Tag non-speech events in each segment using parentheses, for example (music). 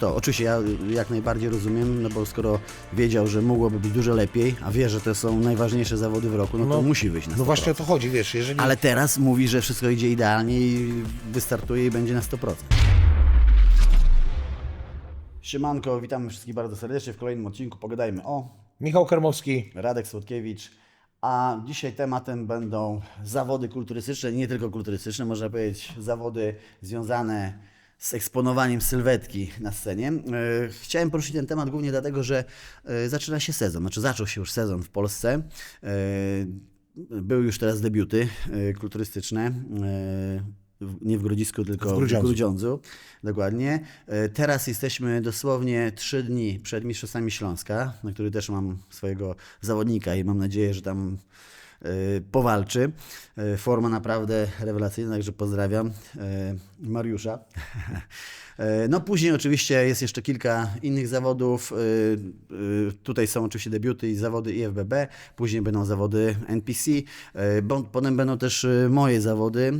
To oczywiście ja jak najbardziej rozumiem, no bo skoro wiedział, że mogłoby być dużo lepiej, a wie, że to są najważniejsze zawody w roku, no, to No, musi wyjść na 100%. No właśnie o to chodzi, wiesz, jeżeli... Ale teraz mówi, że wszystko idzie idealnie i wystartuje i będzie na 100%. Siemanko, witamy wszystkich bardzo serdecznie w kolejnym odcinku. Pogadajmy o Michał Kermowski, Radek Słodkiewicz, a dzisiaj tematem będą zawody kulturystyczne, nie tylko kulturystyczne, można powiedzieć zawody związane z eksponowaniem sylwetki na scenie. E, Chciałem poruszyć ten temat głównie dlatego, że e, zaczyna się sezon, znaczy zaczął się już sezon w Polsce. E, Były już teraz debiuty kulturystyczne. Nie w Grodzisku, tylko W w Grudziądzu. Grudziądzu. Dokładnie. Teraz jesteśmy dosłownie trzy dni przed Mistrzostwami Śląska, na który też mam swojego zawodnika i mam nadzieję, że tam powalczy. E, Forma naprawdę rewelacyjna, także pozdrawiam e, Mariusza. (laughs) No później oczywiście jest jeszcze kilka innych zawodów. Tutaj są oczywiście debiuty i zawody IFBB, później będą zawody NPC, potem będą też moje zawody.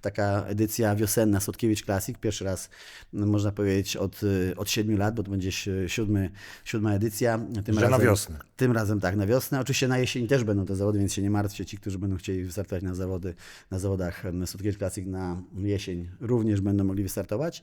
Taka edycja wiosenna Słodkiewicz Classic, pierwszy raz no, można powiedzieć od, od 7 lat, bo to będzie si- siódmy, siódma edycja. Tym Że na wiosnę. Tym razem tak, na wiosnę. Oczywiście na jesień też będą te zawody, więc się nie martwcie. Ci, którzy będą chcieli wystartować na zawody, na zawodach Słodkiewicz Classic na jesień również będą mogli wystartować.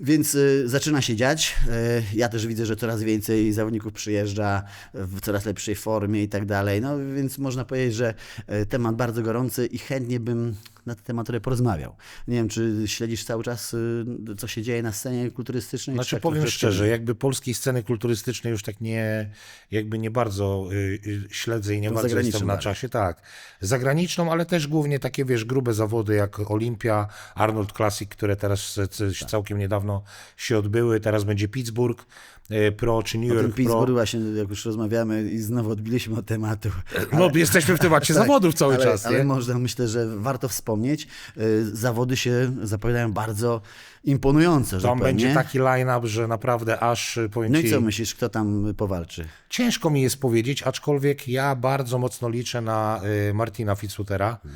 Więc y, zaczyna się dziać. E, ja też widzę, że coraz więcej zawodników przyjeżdża w coraz lepszej formie i tak dalej. No więc można powiedzieć, że e, temat bardzo gorący i chętnie bym na ten temat trochę porozmawiał. Nie wiem, czy śledzisz cały czas, y, co się dzieje na scenie kulturystycznej? czy Znaczy tak powiem szczerze, jakby polskiej sceny kulturystycznej już tak nie, jakby nie bardzo y, y, śledzę i nie bardzo jestem na czasie, tak. Zagraniczną, ale też głównie takie, wiesz, grube zawody jak Olimpia, Arnold Classic, które teraz Tak. całkiem niedawno się odbyły, teraz będzie Pittsburgh e, Pro czy New York Pro. Pittsburgh właśnie, jak już rozmawiamy i znowu odbiliśmy od tematu. No jesteśmy w temacie (laughs) zawodów cały ale, czas, ale nie? można, myślę, że warto wspomnieć. y, Zawody się zapowiadają bardzo imponująco, Tam powiem, będzie nie? taki line-up, że naprawdę aż powiem No ci... i co myślisz, kto tam powalczy? Ciężko mi jest powiedzieć, aczkolwiek ja bardzo mocno liczę na Martina Fitzutera. Y,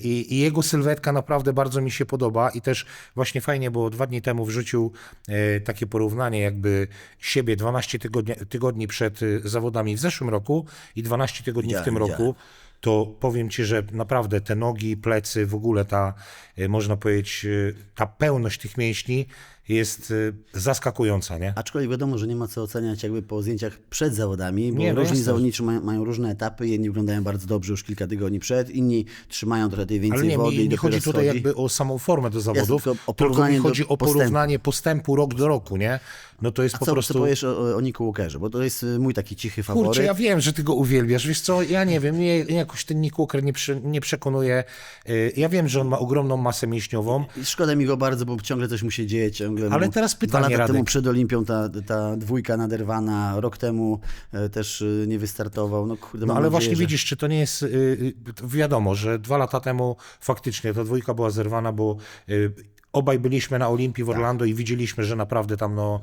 I, I jego sylwetka naprawdę bardzo mi się podoba i też właśnie fajnie, bo dwa dni temu wrzucił y, takie porównanie jakby siebie 12 tygodni, tygodni przed y, zawodami w zeszłym roku i 12 tygodni w Widziałem, tym widziałem. roku. To powiem ci, że naprawdę te nogi, plecy, w ogóle ta, y, można powiedzieć, y, ta pełność tych mięśni jest y, zaskakująca, nie? Aczkolwiek wiadomo, że nie ma co oceniać jakby po zdjęciach przed zawodami, bo Nie, no różni jasne. zawodnicy mają, mają różne etapy. Jedni wyglądają bardzo dobrze już kilka tygodni przed, inni trzymają trochę tej więcej Ale nie, wody nie dopiero chodzi tutaj jakby o samą formę do zawodów, tylko o tylko mi chodzi do o postępu. porównanie postępu rok do roku, nie? No to jest A po co, prostu... co powiesz o, o Niku Walkerze? Bo to jest y, mój taki cichy faworyt. Kurczę, ja wiem, że ty go uwielbiasz, wiesz co, ja nie wiem, mnie jakoś ten Nick Walker nie, przy, nie przekonuje. Y, Ja wiem, że on ma ogromną masę mięśniową, Szkoda mi go bardzo, bo ciągle coś mu się dzieje. Ciągle Ale mu... teraz Dwa pytanie, lata Radek. temu przed Olimpią ta, ta dwójka naderwana, rok temu e, też e, nie wystartował. No, kurde, no ale nadzieję, właśnie że... widzisz, czy to nie jest, y, y, wiadomo, że dwa lata temu faktycznie ta dwójka była zerwana, bo y, obaj byliśmy na Olimpii w Tak. Orlando i widzieliśmy, że naprawdę tam no,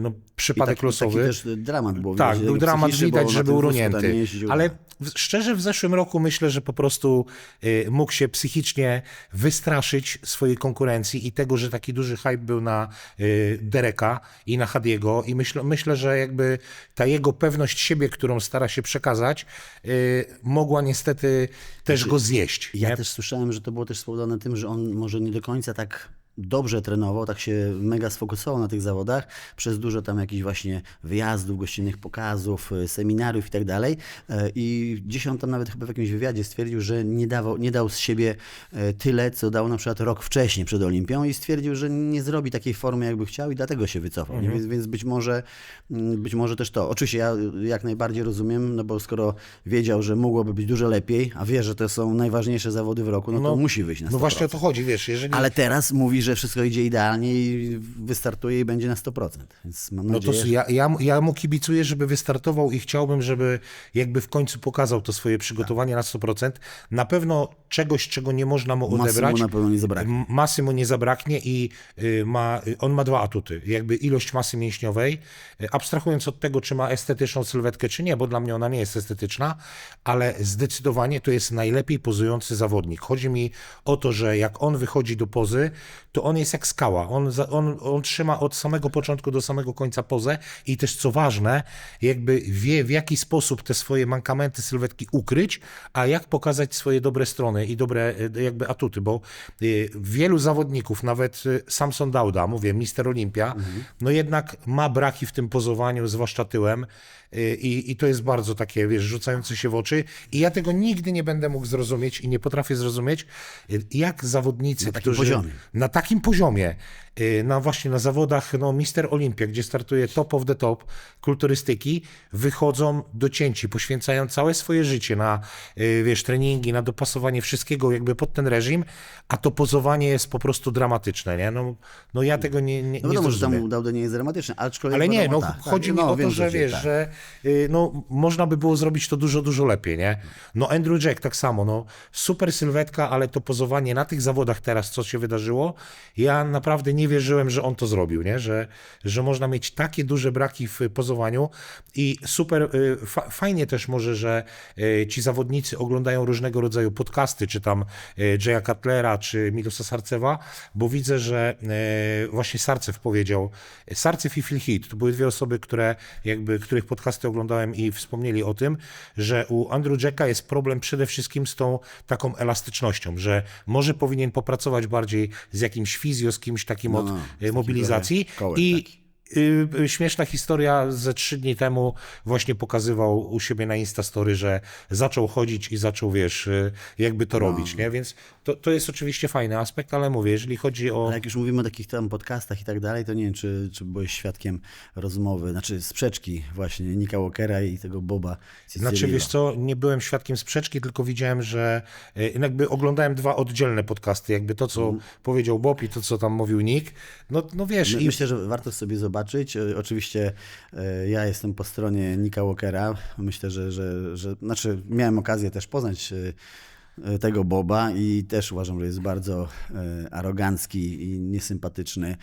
no przypadek taki, losowy. Taki też dramat był. Tak, był dramat, widać, że był runięty. Ale szczerze w zeszłym roku myślę, że po prostu y, mógł się psychicznie wystraszyć swojej konkurencji i tego, że taki duży hype był na y, Dereka i na Hadiego i myślę, myślę, że jakby ta jego pewność siebie, którą stara się przekazać, y, mogła niestety też go zjeść. Ja nie? też słyszałem, że to było też spowodowane tym, że on może nie do końca tak dobrze trenował, tak się mega sfokusował na tych zawodach, przez dużo tam jakichś właśnie wyjazdów, gościnnych pokazów, e, seminariów i tak dalej. E, I gdzieś on tam nawet chyba w jakimś wywiadzie stwierdził, że nie, dawał, nie dał z siebie e, tyle, co dał na przykład rok wcześniej przed Olimpią i stwierdził, że nie zrobi takiej formy, jakby chciał i dlatego się wycofał. nie? Więc, więc być może mm, być może też to. Oczywiście ja jak najbardziej rozumiem, no bo skoro wiedział, że mogłoby być dużo lepiej, a wie, że to są najważniejsze zawody w roku, no, to musi wyjść na 100%. No właśnie o to chodzi, wiesz, jeżeli... Ale teraz mówi, że wszystko idzie idealnie i wystartuje i będzie na 100%. Więc mam No to że... ja, ja, ja mu kibicuję, żeby wystartował i chciałbym, żeby jakby w końcu pokazał to swoje przygotowanie na 100%. Na pewno czegoś, czego nie można mu masy odebrać. mu na pewno nie zabraknie. Masy mu nie zabraknie i y, ma, on ma dwa atuty. Jakby ilość masy mięśniowej, y, abstrahując od tego, czy ma estetyczną sylwetkę, czy nie, bo dla mnie ona nie jest estetyczna, ale zdecydowanie to jest najlepiej pozujący zawodnik. Chodzi mi o to, że jak on wychodzi do pozy, to on jest jak skała. On, on, on trzyma od samego początku do samego końca pozę i też co ważne, jakby wie w jaki sposób te swoje mankamenty sylwetki ukryć, a jak pokazać swoje dobre strony i dobre e, jakby atuty, bo e, wielu zawodników, nawet e, Samson Dauda, mówię, Mister Olimpia, no jednak ma braki w tym pozowaniu, zwłaszcza tyłem. I, I to jest bardzo takie, wiesz, rzucające się w oczy. I ja tego nigdy nie będę mógł zrozumieć i nie potrafię zrozumieć, jak zawodnicy, Na którzy poziomie. na takim poziomie, y, na właśnie na zawodach no, Mister Olimpia, gdzie startuje top of the top kulturystyki, wychodzą docięci, poświęcają całe swoje życie na, y, wiesz, treningi, na dopasowanie wszystkiego jakby pod ten reżim, a to pozowanie jest po prostu dramatyczne, nie? No, no ja tego nie, nie, No nie wiadomo, że tam Dauda nie jest dramatyczny, aczkolwiek Ale nie, no tak, tak, chodzi mi no, o to, że wiesz, tak. że y, no, można by było zrobić to dużo, dużo lepiej, nie? No Andrew Jack tak samo, no super sylwetka, ale to pozowanie na tych zawodach teraz, co się wydarzyło, ja naprawdę nie wierzyłem, że on to zrobił, nie? Że, że można mieć takie duże braki w pozowaniu i super, y, fa fajnie też może, że y, ci zawodnicy oglądają różnego rodzaju podcasty, czy tam y, Jaya Cutlera, czy Milosa Sarcewa, bo widzę, że właśnie Sarcew powiedział, Sarcew i Phil Heath, to były dwie osoby, które jakby, których podcasty oglądałem i wspomnieli o tym, że u Andrew Jacka jest problem przede wszystkim z tą taką elastycznością, że może powinien popracować bardziej z jakimś fizjo, z kimś takim od no, y, takim mobilizacji i y, y, śmieszna historia ze trzy dni temu właśnie pokazywał u siebie na Instastory, że zaczął chodzić i zaczął, wiesz, y, jakby No. to robić, nie? Więc to, to jest oczywiście fajny aspekt, ale mówię, jeżeli chodzi o... Ale jak już mówimy o takich tam podcastach i tak dalej, to nie wiem, czy, czy byłeś świadkiem rozmowy, znaczy sprzeczki właśnie Nika Walkera i tego Boba Znaczy, wiesz co, nie byłem świadkiem sprzeczki, tylko widziałem, że y, jakby oglądałem dwa oddzielne podcasty, jakby to, co powiedział Bob i to, co tam mówił Nick. No, no wiesz, My, i Myślę, że warto sobie zobaczyć. E, Oczywiście e, ja jestem po stronie Nika Walkera. Myślę, że, że, że znaczy miałem okazję też poznać e, tego Boba i też uważam, że jest bardzo arogancki i niesympatyczny.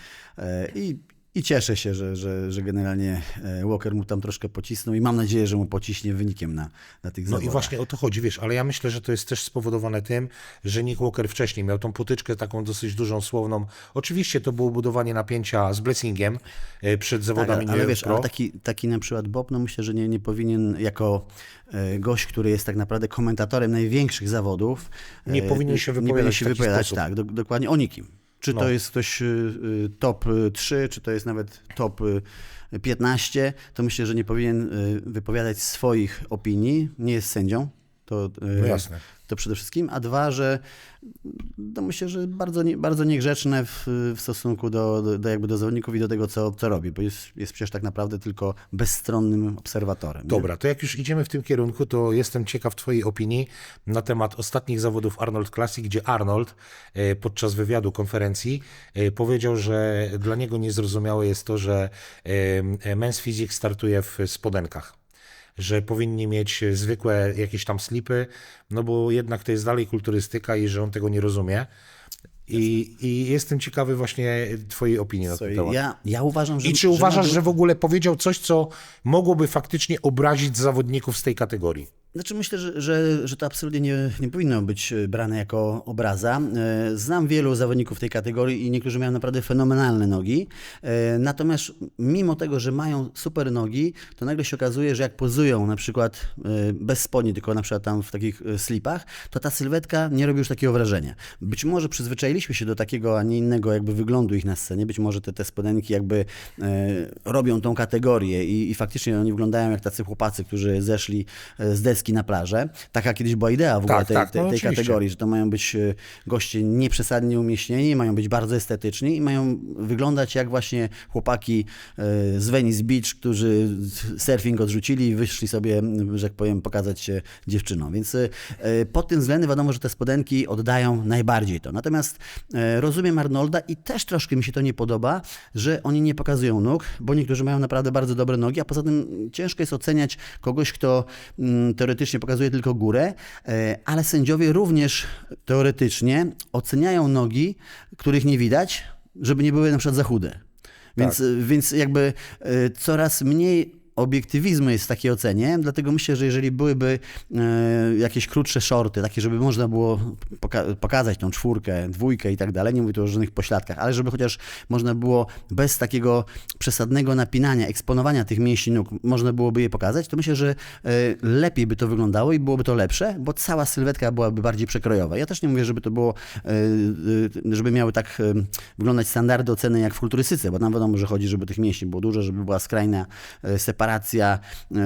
I, i cieszę się, że, że, że generalnie e, Walker mu tam troszkę pocisnął i mam nadzieję, że mu pociśnie wynikiem na, na tych No zawodach. i właśnie o to chodzi, wiesz, ale ja myślę, że to jest też spowodowane tym, że Nick Walker wcześniej miał tą potyczkę taką dosyć dużą, słowną. Oczywiście to było budowanie napięcia z Blessingiem e, przed Tak, zawodami ale New York wiesz, Pro. ale taki, taki na przykład Bob, no myślę, że nie, nie powinien jako e, gość, który jest tak naprawdę komentatorem największych zawodów, Nie powinien się nie wypowiadać powinien w się wypowiadać, tak, do, dokładnie o nikim. Czy No. to jest ktoś y, y, top y, 3, czy to jest nawet top y, 15, to myślę, że nie powinien y, wypowiadać swoich opinii, nie jest sędzią. To, y, No jasne. to przede wszystkim, a dwa, że no myślę, że bardzo, nie, bardzo niegrzeczne w, w stosunku do, do, do, jakby do zawodników i do tego, co, co robi, bo jest, jest przecież tak naprawdę tylko bezstronnym obserwatorem. nie? Dobra, to jak już idziemy w tym kierunku, to jestem ciekaw Twojej opinii na temat ostatnich zawodów Arnold Classic, gdzie Arnold e, podczas wywiadu konferencji e, powiedział, że dla niego niezrozumiałe jest to, że e, Men's Physique startuje w spodenkach. Że powinni mieć zwykłe jakieś tam slipy, no bo jednak to jest dalej kulturystyka i że on tego nie rozumie. I, i jestem ciekawy właśnie Twojej opinii na ten temat. ja, ja uważam, że... I czy uważasz, że w ogóle powiedział coś, co mogłoby faktycznie obrazić zawodników z tej kategorii? Znaczy myślę, że, że, że to absolutnie nie, nie powinno być e, brane jako obraza. E, Znam wielu zawodników tej kategorii i niektórzy mają naprawdę fenomenalne nogi. E, Natomiast mimo tego, że mają super nogi, to nagle się okazuje, że jak pozują na przykład bez spodni, tylko na przykład tam w takich slipach, to ta sylwetka nie robi już takiego wrażenia. Być może przyzwyczailiśmy się do takiego, a nie innego jakby wyglądu ich na scenie. Być może te, te spodenki jakby robią tą kategorię i, i faktycznie oni wyglądają jak tacy chłopacy, którzy zeszli z deski na plażę. Taka kiedyś była idea w ogóle Tak, tej, tak, tej, no tej kategorii, że to mają być e, goście nieprzesadnie umieśnieni, mają być bardzo estetyczni i mają wyglądać jak właśnie chłopaki e, z Venice Beach, którzy surfing odrzucili i wyszli sobie, że tak powiem, pokazać się dziewczynom. Więc e, pod tym względem wiadomo, że te spodenki oddają najbardziej to. Natomiast rozumiem Arnolda i też troszkę mi się to nie podoba, że oni nie pokazują nóg, bo niektórzy mają naprawdę bardzo dobre nogi, a poza tym ciężko jest oceniać kogoś, kto mm, teoretycznie pokazuje tylko górę, e, ale sędziowie również teoretycznie oceniają nogi, których nie widać, żeby nie były na przykład za chude. Więc, Tak. więc jakby e, coraz mniej obiektywizmu jest w takiej ocenie, dlatego myślę, że jeżeli byłyby e, jakieś krótsze shorty, takie, żeby można było poka- pokazać tą czwórkę, dwójkę i tak dalej, nie mówię tu o żadnych pośladkach, ale żeby chociaż można było bez takiego przesadnego napinania, eksponowania tych mięśni nóg, można byłoby je pokazać, to myślę, że e, lepiej by to wyglądało i byłoby to lepsze, bo cała sylwetka byłaby bardziej przekrojowa. Ja też nie mówię, żeby to było, e, żeby miały tak wyglądać standardy oceny jak w kulturystyce, bo tam wiadomo, że chodzi, żeby tych mięśni było dużo, żeby była skrajna e, separacja, e,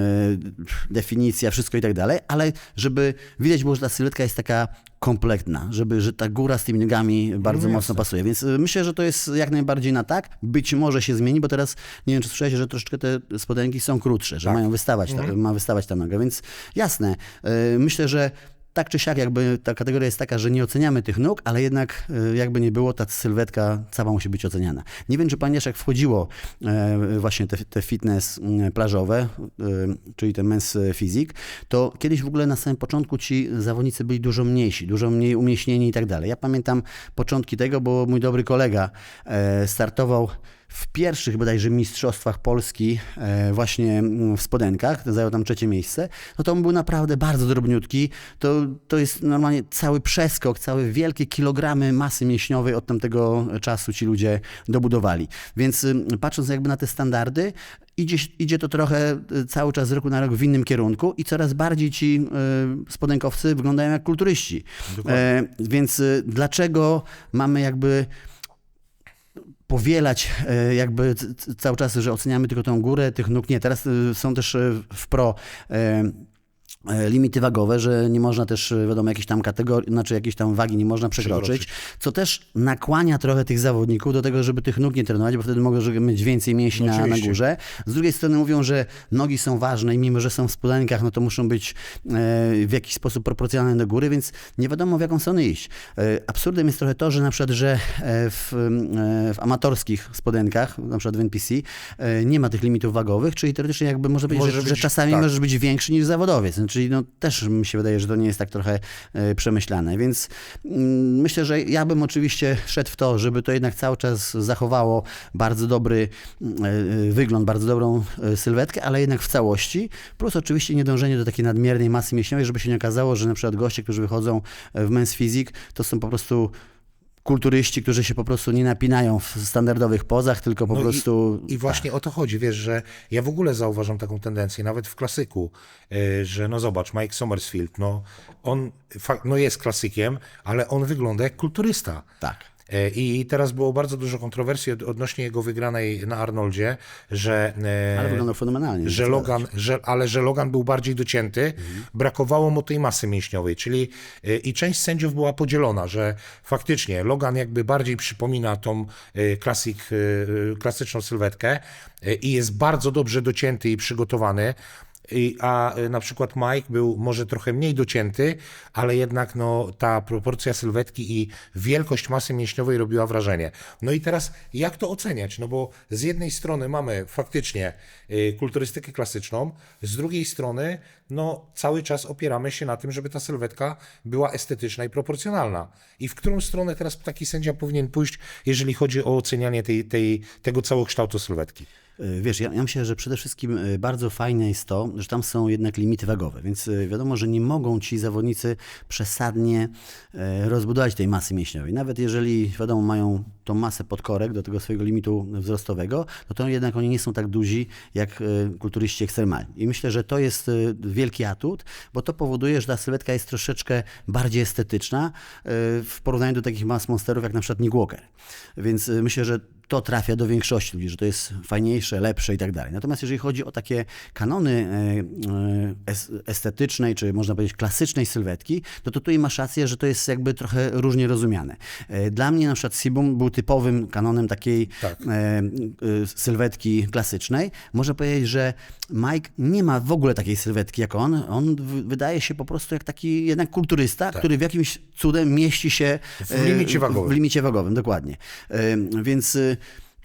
definicja, wszystko i tak dalej, ale żeby widać było, że ta sylwetka jest taka kompletna, żeby, że ta góra z tymi nogami bardzo No mocno pasuje. Więc y, myślę, że to jest jak najbardziej na tak. Być może się zmieni, bo teraz nie wiem, czy słyszałeś, że troszeczkę te spodenki są krótsze, że Tak. mają wystawać, ta, ma wystawać ta noga. Więc jasne, y, myślę, że tak czy siak, jakby ta kategoria jest taka, że nie oceniamy tych nóg, ale jednak y, jakby nie było, ta sylwetka cała musi być oceniana. Nie wiem, czy pamiętasz, jak wchodziło e, właśnie te, te fitness mm, plażowe, y, czyli ten men's physique, to kiedyś w ogóle na samym początku ci zawodnicy byli dużo mniejsi, dużo mniej umieśnieni i tak dalej. Ja pamiętam początki tego, bo mój dobry kolega e, startował w pierwszych bodajże mistrzostwach Polski e, właśnie mm, w spodenkach, zajął tam trzecie miejsce, no to on był naprawdę bardzo drobniutki. To, to jest normalnie cały przeskok, całe wielkie kilogramy masy mięśniowej od tamtego czasu ci ludzie dobudowali. Więc patrząc jakby na te standardy, idzie, idzie to trochę y, cały czas z roku na rok w innym kierunku i coraz bardziej ci y, spodenkowcy wyglądają jak kulturyści. E, więc y, dlaczego mamy jakby powielać e, jakby cały czas, że oceniamy tylko tą górę tych nóg. Nie, teraz e, są też e, w pro limity wagowe, że nie można też, e, wiadomo, jakieś tam kategorii, znaczy jakieś tam wagi nie można przekroczyć, co też nakłania trochę tych zawodników do tego, żeby tych nóg nie trenować, bo wtedy mogą mieć więcej mięśni No na, na górze. Z drugiej strony mówią, że nogi są ważne i mimo, że są w spodenkach, no to muszą być e, w jakiś sposób proporcjonalne do góry, więc nie wiadomo w jaką stronę iść. E, Absurdem jest trochę to, że na przykład, że e, w, e, w amatorskich spodenkach, na przykład w NPC, e, nie ma tych limitów wagowych, czyli teoretycznie jakby można powiedzieć, Może że, być- że czasami tak. możesz być większy niż zawodowiec. Czyli no, też mi się wydaje, że to nie jest tak trochę e, przemyślane, więc mm, myślę, że ja bym oczywiście szedł w to, żeby to jednak cały czas zachowało bardzo dobry mm, e, wygląd, bardzo dobrą e, sylwetkę, ale jednak w całości, plus oczywiście nie dążenie do takiej nadmiernej masy mięśniowej, żeby się nie okazało, że na przykład goście, którzy wychodzą e, w Men's Physique, to są po prostu kulturyści, którzy się po prostu nie napinają w standardowych pozach, tylko po No i- prostu... I właśnie o to chodzi, wiesz, że ja w ogóle zauważam taką tendencję, nawet w klasyku, y, że no zobacz, Mike Somersfield, no on no jest klasykiem, ale on wygląda jak kulturysta. Tak. E, I teraz było bardzo dużo kontrowersji od, odnośnie jego wygranej na Arnoldzie, że, e, Ale wyglądał fenomenalnie. że Logan, że, ale że Logan był bardziej docięty, brakowało mu tej masy mięśniowej, czyli e, i część sędziów była podzielona, że faktycznie Logan jakby bardziej przypomina tą klasik, klasyczną sylwetkę i jest bardzo dobrze docięty i przygotowany. A y, na przykład Mike był może trochę mniej docięty, ale jednak no, ta proporcja sylwetki i wielkość masy mięśniowej robiła wrażenie. No i teraz jak to oceniać? No bo z jednej strony mamy faktycznie y, kulturystykę klasyczną, z drugiej strony no, cały czas opieramy się na tym, żeby ta sylwetka była estetyczna i proporcjonalna. I w którą stronę teraz taki sędzia powinien pójść, jeżeli chodzi o ocenianie tej, tej, tego całokształtu sylwetki? Y, Wiesz, ja, ja myślę, że przede wszystkim y, bardzo fajne jest to, że tam są jednak limity wagowe, więc y, wiadomo, że nie mogą ci zawodnicy przesadnie e, rozbudować tej masy mięśniowej. Nawet jeżeli, wiadomo, mają tą masę podkorek do tego swojego limitu wzrostowego, no to jednak oni nie są tak duzi jak kulturyści ekstremalni. I myślę, że to jest wielki atut, bo to powoduje, że ta sylwetka jest troszeczkę bardziej estetyczna w porównaniu do takich mas monsterów jak na przykład Nick Walker. Więc myślę, że to trafia do większości ludzi, że to jest fajniejsze, lepsze i tak dalej. Natomiast jeżeli chodzi o takie kanony e, e, es- estetycznej, czy można powiedzieć klasycznej sylwetki, no to tutaj masz rację, że to jest jakby trochę różnie rozumiane. E, Dla mnie na przykład Sibum był typowym kanonem takiej Tak. sylwetki klasycznej. Można powiedzieć, że Mike nie ma w ogóle takiej sylwetki jak on. On wydaje się po prostu jak taki jednak kulturysta, który w jakimś cudem mieści się W limicie wagowym. W limicie wagowym, dokładnie. Więc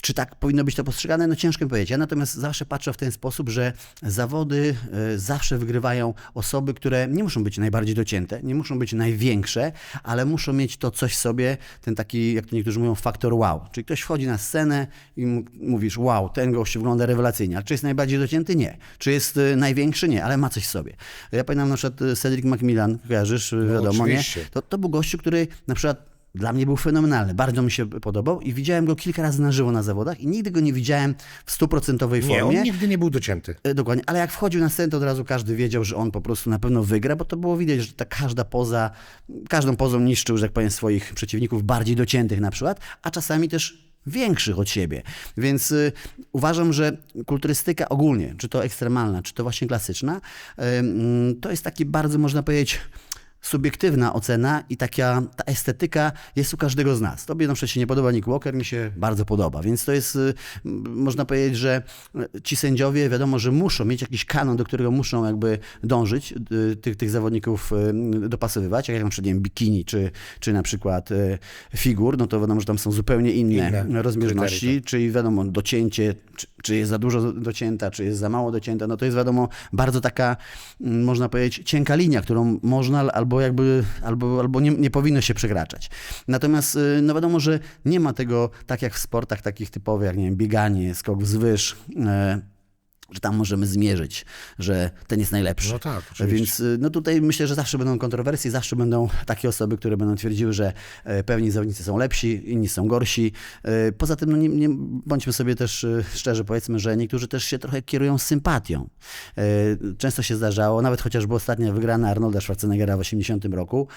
Czy tak powinno być to postrzegane? No ciężko mi powiedzieć. Ja natomiast zawsze patrzę w ten sposób, że zawody e, zawsze wygrywają osoby, które nie muszą być najbardziej docięte, nie muszą być największe, ale muszą mieć to coś w sobie, ten taki, jak to niektórzy mówią, faktor wow. Czyli ktoś wchodzi na scenę i mówisz, wow, ten gość wygląda rewelacyjnie. A czy jest najbardziej docięty? Nie. Czy jest e, największy? Nie, ale ma coś w sobie. Ja pamiętam na przykład e, Cedric Macmillan, kojarzysz, e, wiadomo, oczywiście. nie? To, to był gościu, który na przykład dla mnie był fenomenalny, bardzo mi się podobał i widziałem go kilka razy na żywo na zawodach i nigdy go nie widziałem w stuprocentowej Nie, formie. on nigdy nie był docięty. E, Dokładnie, ale jak wchodził na scenę, to od razu każdy wiedział, że on po prostu na pewno wygra, bo to było widać, że ta każda poza, każdą pozą niszczył, że tak powiem, swoich przeciwników bardziej dociętych na przykład, a czasami też większych od siebie. Więc y, uważam, że kulturystyka ogólnie, czy to ekstremalna, czy to właśnie klasyczna, y, mm, to jest taki bardzo, można powiedzieć, subiektywna ocena i taka ta estetyka jest u każdego z nas. Tobie na przykład się nie podoba Nick Walker, mi się bardzo podoba, więc to jest, y, można powiedzieć, że y, ci sędziowie wiadomo, że muszą mieć jakiś kanon, do którego muszą jakby dążyć, y, tych, tych zawodników dopasowywać, jak na przykład nie wiem, bikini, czy, czy na przykład figur, no to wiadomo, że tam są zupełnie inne, Inne kryteria, czyli wiadomo, docięcie, czy, czy jest za dużo docięta, czy jest za mało docięta, no to jest wiadomo bardzo taka, mm, można powiedzieć, cienka linia, którą można albo jakby, albo, albo nie, nie powinno się przekraczać. Natomiast y, no wiadomo, że nie ma tego, tak jak w sportach takich typowych, jak nie wiem, bieganie, skok wzwyż, e, że tam możemy zmierzyć, że ten jest najlepszy. No tak, oczywiście. Więc y, no tutaj myślę, że zawsze będą kontrowersje, zawsze będą takie osoby, które będą twierdziły, że e, pewni zawodnicy są lepsi, inni są gorsi. E, Poza tym, no nie, nie, bądźmy sobie też e, szczerzy, powiedzmy, że niektórzy też się trochę kierują sympatią. Często się zdarzało, nawet chociażby ostatnia wygrana Arnolda Schwarzeneggera w 80 roku,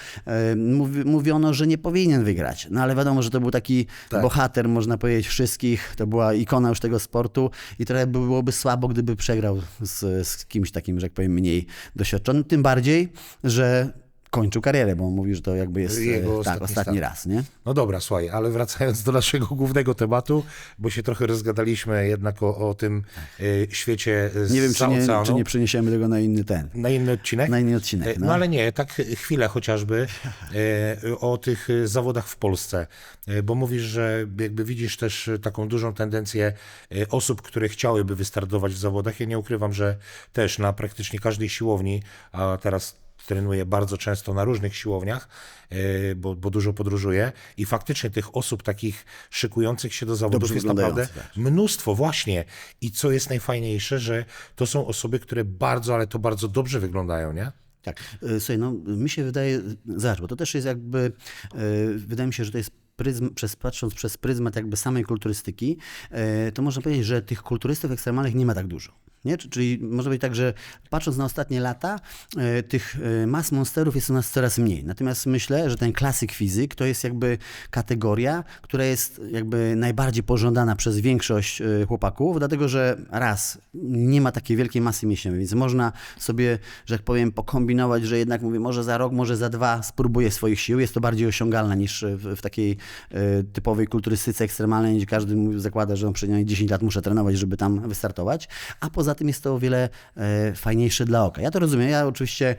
mówi, mówiono, że nie powinien wygrać. No ale wiadomo, że to był taki Tak. bohater, można powiedzieć, wszystkich. To była ikona już tego sportu i trochę byłoby słabo, gdyby przegrał z, z kimś takim, że jak powiem, mniej doświadczonym. Tym bardziej, że kończył karierę, bo on mówi, że to jakby jest Jego e, ostatni tak, ostatni raz, nie? No dobra, słuchaj, ale wracając do naszego (laughs) głównego tematu, bo się trochę rozgadaliśmy jednak o, o tym y, świecie z Nie wiem, czy nie, czy nie przeniesiemy tego na inny ten, Na inny odcinek? na inny E, odcinek. No. No. ale nie, tak chwilę chociażby e, o tych e, zawodach w Polsce, E, bo mówisz, że jakby widzisz też e, taką dużą tendencję e, osób, które chciałyby wystartować w zawodach. Ja nie ukrywam, że też na praktycznie każdej siłowni, a teraz trenuję bardzo często na różnych siłowniach, e, bo, bo dużo podróżuję i faktycznie tych osób takich szykujących się do zawodów Dobrze jest naprawdę tak. mnóstwo właśnie. I co jest najfajniejsze, że to są osoby, które bardzo, ale to bardzo dobrze wyglądają, nie? Tak. E, Słuchaj, no mi się wydaje, zobacz, bo to też jest jakby, e, wydaje mi się, że to jest pryzm, przez, patrząc przez pryzmat jakby samej kulturystyki, to można powiedzieć, że tych kulturystów ekstremalnych nie ma tak dużo. Nie? Czy- Czyli można powiedzieć tak, że patrząc na ostatnie lata, e, tych e, mas monsterów jest u nas coraz mniej. Natomiast myślę, że ten klasyk fizyk to jest jakby kategoria, która jest jakby najbardziej pożądana przez większość e, chłopaków, dlatego że raz, nie ma takiej wielkiej masy mięśniowej, więc można sobie, że tak powiem, pokombinować, że jednak mówię, może za rok, może za dwa spróbuję swoich sił. Jest to bardziej osiągalne niż w, w takiej typowej kulturystyce ekstremalnej, gdzie każdy zakłada, że on przynajmniej 10 lat muszę trenować, żeby tam wystartować. A poza tym jest to o wiele e, fajniejsze dla oka. Ja to rozumiem. Ja oczywiście,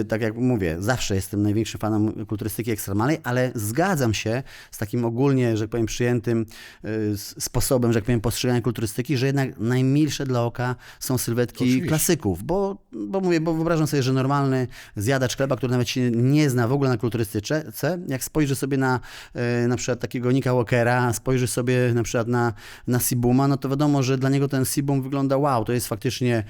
e, tak jak mówię, zawsze jestem największym fanem kulturystyki ekstremalnej, ale zgadzam się z takim ogólnie, że tak powiem, przyjętym e, sposobem, że tak powiem, postrzegania kulturystyki, że jednak najmilsze dla oka są sylwetki Oczywiście. klasyków, bo, bo mówię, bo wyobrażam sobie, że normalny zjadacz chleba, który nawet się nie zna w ogóle na kulturystyce, jak spojrzy sobie na na przykład takiego Nika Walkera, spojrzy sobie na przykład na, na Sibuma, no to wiadomo, że dla niego ten Sibum wygląda wow, to jest faktycznie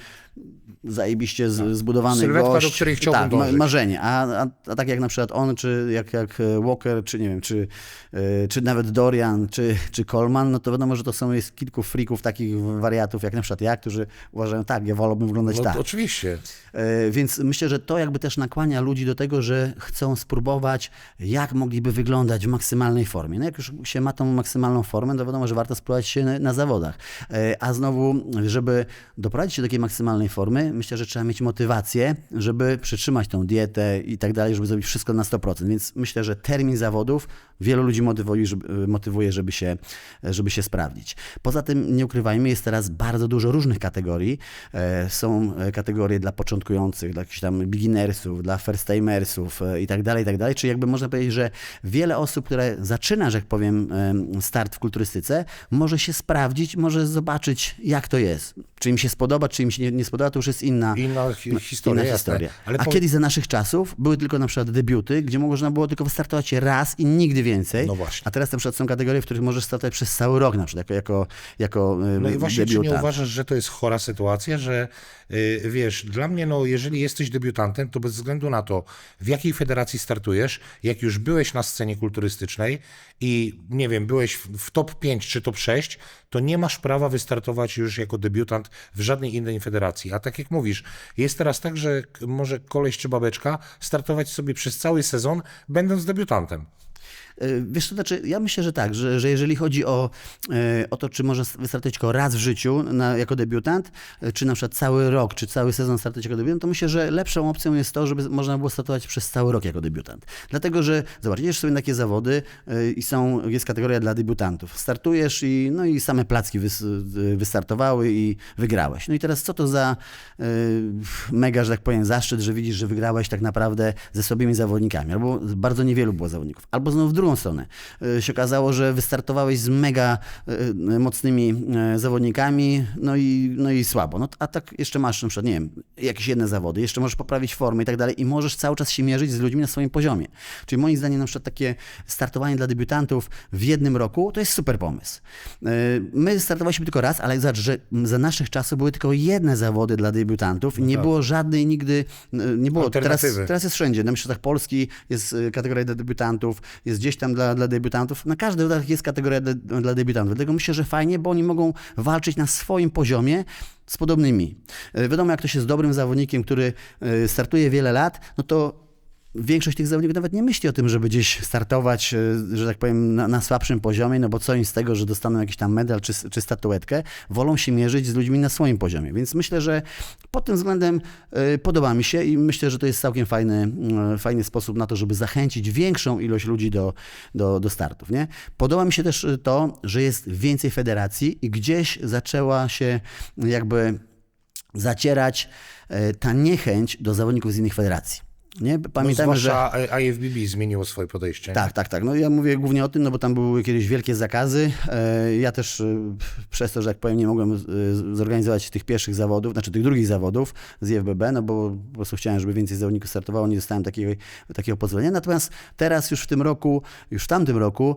zajebiście z, zbudowany Sylwetka, do gość. której chciałbym tak, dążyć. marzenie. A, a, a tak jak na przykład on, czy jak, jak Walker, czy nie wiem, czy, e, czy nawet Dorian, czy, czy Coleman, no to wiadomo, że to są jest kilku freaków, takich wariatów, jak na przykład ja, którzy uważają, tak, ja wolałbym wyglądać No, tak. oczywiście. E, Więc myślę, że to jakby też nakłania ludzi do tego, że chcą spróbować, jak mogliby wyglądać w maksymalnej formie. No jak już się ma tą maksymalną formę, to wiadomo, że warto spróbować się na, na zawodach. E, A znowu, żeby doprowadzić się do takiej maksymalnej formy, myślę, że trzeba mieć motywację, żeby przytrzymać tą dietę i tak dalej, żeby zrobić wszystko na 100%. Więc myślę, że termin zawodów Wielu ludzi motywuje, żeby, motywuje żeby, się, żeby się sprawdzić. Poza tym, nie ukrywajmy, jest teraz bardzo dużo różnych kategorii. E, Są e, kategorie dla początkujących, dla jakichś tam beginnersów, dla first timersów e, i tak dalej, i tak dalej. Czyli jakby można powiedzieć, że wiele osób, które zaczyna, że jak powiem, em, start w kulturystyce, może się sprawdzić, może zobaczyć, jak to jest. Czy im się spodoba, czy im się nie, nie spodoba, to już jest inna, Inna hi- historia, inna historia. A po- kiedyś za naszych czasów były tylko na przykład debiuty, gdzie można było tylko wystartować raz i nigdy więcej. No właśnie. A teraz na przykład są kategorie, w których możesz startować przez cały rok na przykład, jako, jako, jako No i właśnie, czy nie debiutant. uważasz, że to jest chora sytuacja, że y, wiesz, dla mnie, no, jeżeli jesteś debiutantem, to bez względu na to, w jakiej federacji startujesz, jak już byłeś na scenie kulturystycznej i nie wiem, byłeś w, top 5 czy top 6, to nie masz prawa wystartować już jako debiutant w żadnej innej federacji. A tak jak mówisz, jest teraz tak, że może koleś czy babeczka startować sobie przez cały sezon, będąc debiutantem. Y, Wiesz, to znaczy, ja myślę, że tak, że, że jeżeli chodzi o, y, o to, czy może wystartować tylko raz w życiu na, jako debiutant, y, czy na przykład cały rok, czy cały sezon startować jako debiutant, to myślę, że lepszą opcją jest to, żeby można było startować przez cały rok jako debiutant. Dlatego, że zobacz, sobie takie zawody i są, jest kategoria dla debiutantów. Startujesz i, no i same placki wys, wystartowały i wygrałeś. No i teraz co to za mega, że tak powiem, zaszczyt, że widzisz, że wygrałeś tak naprawdę ze słabymi zawodnikami, albo bardzo niewielu było zawodników. Albo znowu w drugą stronę. Y, się okazało, że wystartowałeś z mega y, mocnymi y, zawodnikami, no i, no i słabo. No, a tak jeszcze masz na przykład, nie wiem, jakieś jedne zawody, jeszcze możesz poprawić formę i tak dalej i możesz cały czas się mierzyć z ludźmi na swoim poziomie. Czyli moim zdaniem na przykład takie startowanie dla debiutantów w jednym roku to jest super pomysł. My startowaliśmy tylko raz, ale zobacz, że za naszych czasów były tylko jedne zawody dla debiutantów, nie było żadnej nigdy, nie było. Teraz, teraz jest wszędzie. Na Mistrzostwach Polski jest kategoria dla debiutantów, jest gdzieś tam dla, dla debiutantów. Na każdych zawodach jest kategoria dla, dla debiutantów. Dlatego myślę, że fajnie, bo oni mogą walczyć na swoim poziomie z podobnymi. Y, Wiadomo, jak ktoś jest dobrym zawodnikiem, który y, startuje wiele lat, no to Większość tych zawodników nawet nie myśli o tym, żeby gdzieś startować, y, że tak powiem, na, na słabszym poziomie, no bo co im z tego, że dostaną jakiś tam medal czy, czy statuetkę, wolą się mierzyć z ludźmi na swoim poziomie. Więc myślę, że pod tym względem y, podoba mi się i myślę, że to jest całkiem fajny, y, fajny sposób na to, żeby zachęcić większą ilość ludzi do, do, do startów. Nie? Podoba mi się też to, że jest więcej federacji i gdzieś zaczęła się jakby zacierać ta niechęć do zawodników z innych federacji. Nie? No, Pamiętajmy, że... zwłaszcza że... IFBB zmieniło swoje podejście. Tak, tak, tak. No ja mówię głównie o tym, no bo tam były kiedyś wielkie zakazy. E, Ja też e, przez to, że jak powiem, nie mogłem e, zorganizować tych pierwszych zawodów, znaczy tych drugich zawodów z IFBB, no bo po prostu chciałem, żeby więcej zawodników startowało, nie dostałem takiego, takiego pozwolenia. Natomiast teraz już w tym roku, już w tamtym roku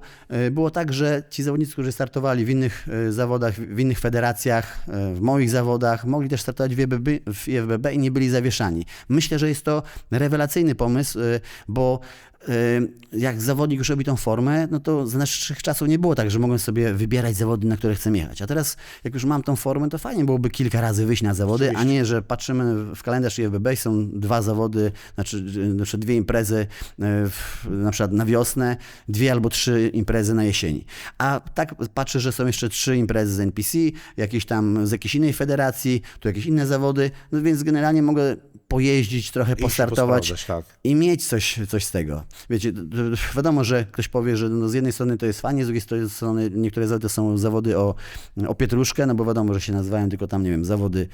było tak, że ci zawodnicy, którzy startowali w innych zawodach, w innych federacjach, w moich zawodach, mogli też startować w IFBB, w IFBB i nie byli zawieszani. Myślę, że jest to rewelacyjny pomysł, y, bo jak zawodnik już robi tą formę, no to za naszych czasów nie było tak, że mogłem sobie wybierać zawody, na które chcę jechać. A teraz, jak już mam tą formę, to fajnie byłoby kilka razy wyjść na zawody, a nie, że patrzymy w kalendarz IFBB i są dwa zawody, znaczy, y, na przykład dwie imprezy y, w, na przykład na wiosnę, dwie albo trzy imprezy na jesieni. A tak patrzę, że są jeszcze trzy imprezy z NPC, jakieś tam z jakiejś innej federacji, tu jakieś inne zawody, no więc generalnie mogę pojeździć, trochę postartować posprawdzać, tak. i mieć coś, coś z tego. Wiecie, wiadomo, że ktoś powie, że no z jednej strony to jest fajnie, z drugiej strony niektóre zawody to są zawody o, o pietruszkę, no bo wiadomo, że się nazywają tylko tam, nie wiem, zawody y,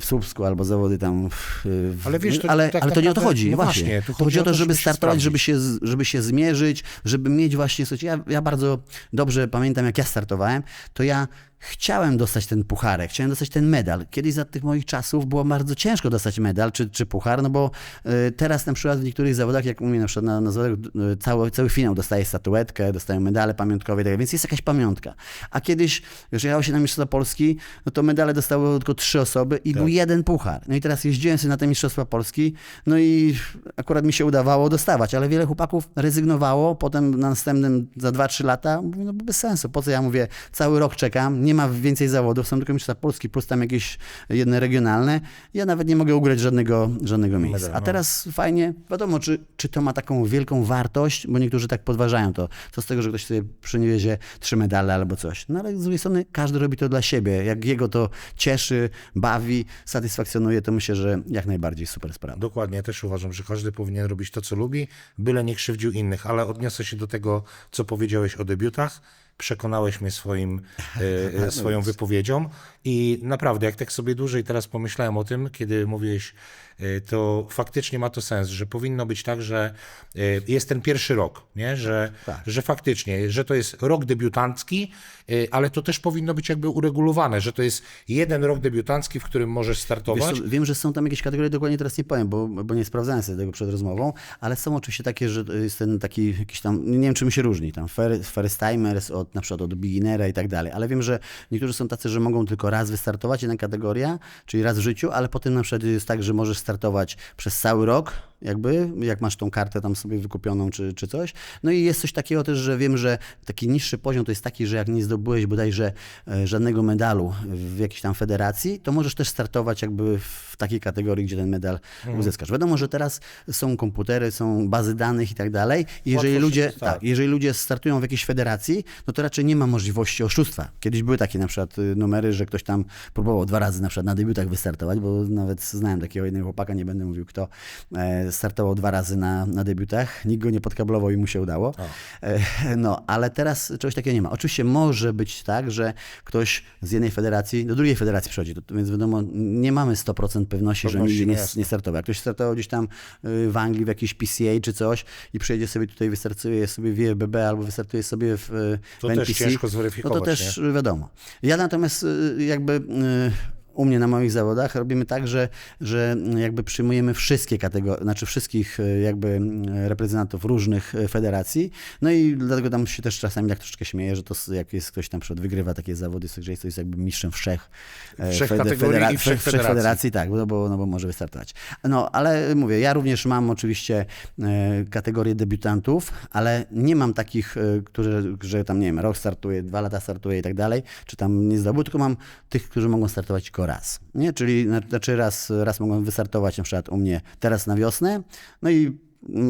w Słupsku albo zawody tam w, w, Ale wiesz, to ale, tak ale to nie o to chodzi, no właśnie. właśnie, To chodzi o to, żeby startować, żeby się, żeby się zmierzyć, żeby mieć właśnie, ja, ja bardzo dobrze pamiętam, jak ja startowałem, to ja chciałem dostać ten pucharek, chciałem dostać ten medal. Kiedyś za tych moich czasów było bardzo ciężko dostać medal czy, czy puchar, no bo y, teraz na przykład w niektórych zawodach, jak mnie na przykład na, na zawodach, y, cały, cały finał dostaje statuetkę, dostają medale pamiątkowe, i tak więc jest jakaś pamiątka. A kiedyś, już jechało się na Mistrzostwa Polski, no to medale dostały tylko trzy osoby i był jeden puchar. No i teraz jeździłem sobie na te Mistrzostwa Polski, no i akurat mi się udawało dostawać, ale wiele chłopaków rezygnowało, potem na następnym za 2-3 lata, mówię, no bez sensu, po co ja mówię, cały rok czekam, nie ma więcej zawodów, są tylko Mistrzostwa Polski plus tam jakieś jedne regionalne. Ja nawet nie mogę ugrać żadnego, żadnego miejsca. A no. teraz fajnie, wiadomo, czy, czy to ma taką wielką wartość, bo niektórzy tak podważają to. Co z tego, że ktoś sobie przywiezie trzy medale albo coś. No ale z drugiej strony każdy robi to dla siebie. Jak jego to cieszy, bawi, satysfakcjonuje, to myślę, że jak najbardziej super sprawa. Dokładnie, też uważam, że każdy powinien robić to, co lubi, byle nie krzywdził innych, ale odniosę się do tego, co powiedziałeś o debiutach. Przekonałeś mnie swoim, e, e, (laughs) swoją wypowiedzią i naprawdę, jak tak sobie dłużej teraz pomyślałem o tym, kiedy mówiłeś, e, to faktycznie ma to sens, że powinno być tak, że e, jest ten pierwszy rok, nie? Że, Tak. że faktycznie, że to jest rok debiutancki, e, ale to też powinno być jakby uregulowane, że to jest jeden rok debiutancki, w którym możesz Wiesz startować. co, wiem, że są tam jakieś kategorie, dokładnie teraz nie powiem, bo, bo nie sprawdzałem sobie tego przed rozmową, ale są oczywiście takie, że jest ten taki jakiś tam, nie wiem czym się różni, tam fir- first timers od na przykład od beginnera i tak dalej, ale wiem, że niektórzy są tacy, że mogą tylko raz wystartować, jedna kategoria, czyli raz w życiu, ale potem na przykład jest tak, że możesz startować przez cały rok, jakby, jak masz tą kartę tam sobie wykupioną czy, czy coś. No i jest coś takiego też, że wiem, że taki niższy poziom to jest taki, że jak nie zdobyłeś bodajże e, żadnego medalu w jakiejś tam federacji, to możesz też startować jakby w takiej kategorii, gdzie ten medal uzyskasz. Wiadomo, że teraz są komputery, są bazy danych i tak dalej. Jeżeli ludzie, tak. tak, jeżeli ludzie startują w jakiejś federacji, no to raczej nie ma możliwości oszustwa. Kiedyś były takie na przykład y, numery, że ktoś tam próbował dwa razy na przykład na debiutach wystartować, bo nawet znałem takiego jednego chłopaka, nie będę mówił kto, e, startował dwa razy na, na debiutach, nikt go nie podkablował i mu się udało. E, no, ale teraz czegoś takiego nie ma. Oczywiście może być tak, że ktoś z jednej federacji do drugiej federacji przychodzi, więc wiadomo, nie mamy 100% pewności, że Pewności nigdy nie, nie nie startował. Jak ktoś startował gdzieś tam y, w Anglii w jakiejś PCA czy coś i przyjedzie sobie tutaj, wystartuje sobie w IFBB albo wystartuje sobie w, y, To w też NPC, ciężko no zweryfikować, to też wiadomo. Ja natomiast y, jakby y, u mnie na moich zawodach robimy tak, że, że jakby przyjmujemy wszystkie kategorie, znaczy wszystkich y, jakby reprezentantów różnych y, federacji. No i dlatego tam się też czasami tak troszeczkę śmieję, że to jak jest ktoś tam przykład wygrywa takie zawody, że jest to jest jakby mistrzem wszech, e, Wszech fede- kategorii i wszech- wszech federacji. tak, no bo, no bo może wystartować. No, ale mówię, ja również mam oczywiście e, kategorię debiutantów, ale nie mam takich, e, którzy, że tam, nie wiem, rok startuje, dwa lata startuje i tak dalej, czy tam nie zdobył, tylko mam tych, którzy mogą startować tylko raz, nie? Czyli, na- znaczy raz, raz mogą wystartować na przykład u mnie teraz na wiosnę, no i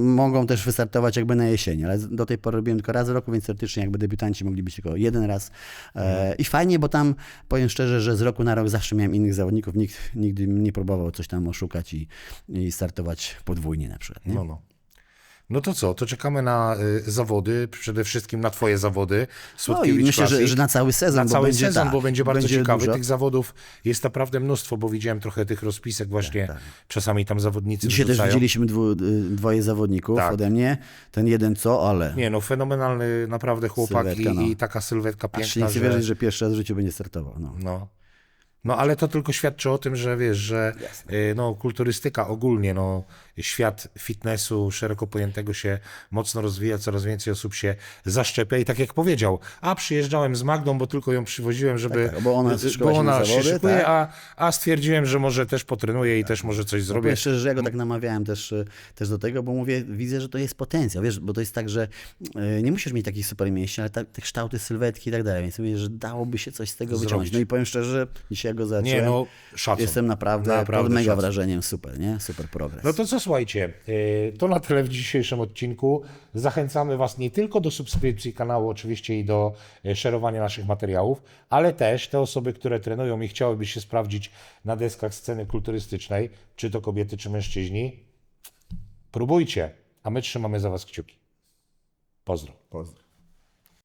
mogą też wystartować jakby na jesieni, ale do tej pory robiłem tylko raz w roku, więc teoretycznie jakby debiutanci mogli być tylko jeden raz. E, I fajnie, bo tam powiem szczerze, że z roku na rok zawsze miałem innych zawodników, nikt nigdy nie próbował coś tam oszukać i, i startować podwójnie na przykład. Nie? No, no. No to co, to czekamy na y, zawody, przede wszystkim na twoje zawody. No i Słodkiewicz myślę, że, że na cały sezon, na bo cały będzie, sezon, tak, bo będzie bardzo ciekawy. dużo. Tych zawodów jest naprawdę mnóstwo, bo widziałem trochę tych rozpisek właśnie. Czasami tam zawodnicy Tak, Dzisiaj też wrzucają. widzieliśmy dwu, y, dwoje zawodników Tak. ode mnie. Ten jeden co, ale Nie no, fenomenalny naprawdę chłopak Sylwetka, i, no. i taka sylwetka aż piękna, nie chcę że... wierzyć, że pierwszy raz w życiu będzie startował. No. No. No ale to tylko świadczy o tym, że wiesz, że y, no, kulturystyka ogólnie, no, świat fitnessu szeroko pojętego się mocno rozwija, coraz więcej osób się zaszczepia i tak jak powiedział, a przyjeżdżałem z Magdą, bo tylko ją przywoziłem, żeby, tak, bo ona y, bo ona się zawody, szykuje, tak. a, a stwierdziłem, że może też potrenuję i też może coś zrobię. Powiem szczerze, że ja go tak namawiałem też, e, też do tego, bo mówię, widzę, że to jest potencjał, wiesz, bo to jest tak, że nie musisz mieć takich super mięśni, ale ta, te kształty, sylwetki i tak dalej, więc mówię, że dałoby się coś z tego wyciągnąć. No i powiem szczerze, że dzisiaj jak go zobaczyłem, Nie no, szacun. jestem naprawdę, Naprawdę pod mega szacun. wrażeniem, super, nie? Super progres. No to co słuchajcie, y, to na tyle w dzisiejszym odcinku. Zachęcamy Was nie tylko do subskrypcji kanału, oczywiście i do y, szerowania naszych materiałów, ale też te osoby, które trenują i chciałyby się sprawdzić na deskach sceny kulturystycznej, czy to kobiety, czy mężczyźni, próbujcie, a my trzymamy za Was kciuki. Pozdro. Pozdro.